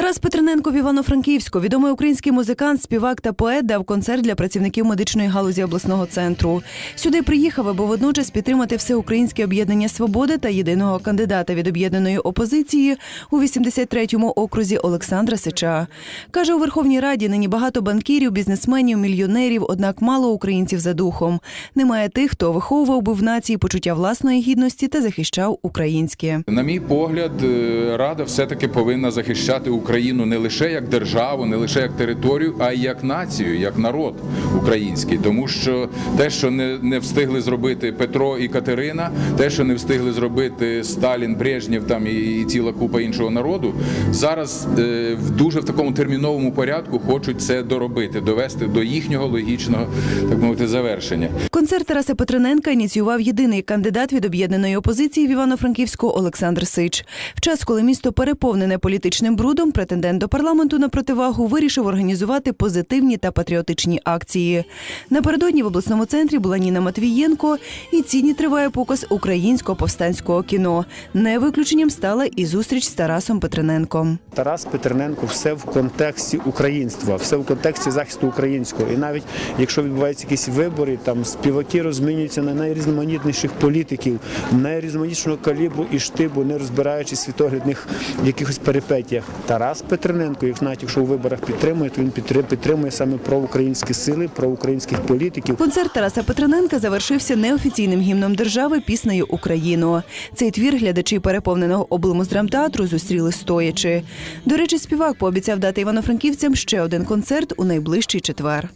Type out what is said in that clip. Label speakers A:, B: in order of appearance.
A: Тарас Петрененко в Івано-Франківську, відомий український музикант, співак та поет, дав концерт для працівників медичної галузі обласного центру. Сюди приїхав, аби водночас підтримати всеукраїнське об'єднання свободи та єдиного кандидата від об'єднаної опозиції у 83-му окрузі Олександра Сича. Каже, у Верховній Раді нині багато банкірів, бізнесменів, мільйонерів, однак мало українців за духом. Немає тих, хто виховував би в нації почуття власної гідності та захищав українське.
B: На мій погляд, е, Рада все-таки повинна захищати Україну не лише як державу, не лише як територію, а й як націю, як народ український. Тому що те, що не, не встигли зробити Петро і Катерина, те, що не встигли зробити Сталін, Брежнєв там і, і ціла купа іншого народу, зараз е, дуже в такому терміновому порядку хочуть це доробити, довести до їхнього логічного, так мовити, завершення.
A: Концерт Тараса Петрененка ініціював єдиний кандидат від об'єднаної опозиції в Івано-Франківську Олександр Сич. В час, коли місто переповнене політичним брудом, претендент до парламенту на противагу вирішив організувати позитивні та патріотичні акції. Напередодні в обласному центрі була Ніна Матвієнко, і ціні триває показ українського повстанського кіно. Не виключенням стала і зустріч з Тарасом Петрененком.
C: Тарас Петрененко все в контексті українства, все в контексті захисту українського. І навіть якщо відбуваються якісь вибори, там співаки розмінюються на найрізноманітніших політиків, найрізноманітнішого калібру і штибу, не розбираючись світоглядних якихось перипетіях. Тарас Петрененко, як навіть якщо у виборах підтримує, то він підтримує саме проукраїнські сили, проукраїнських політиків.
A: Концерт Тараса Петрененка завершився неофіційним гімном держави піснею Україну. Цей твір глядачі переповненого облмуздрамтеатру зустріли стоячи. До речі, співак пообіцяв дати івано-франківцям ще один концерт у найближчий четвер.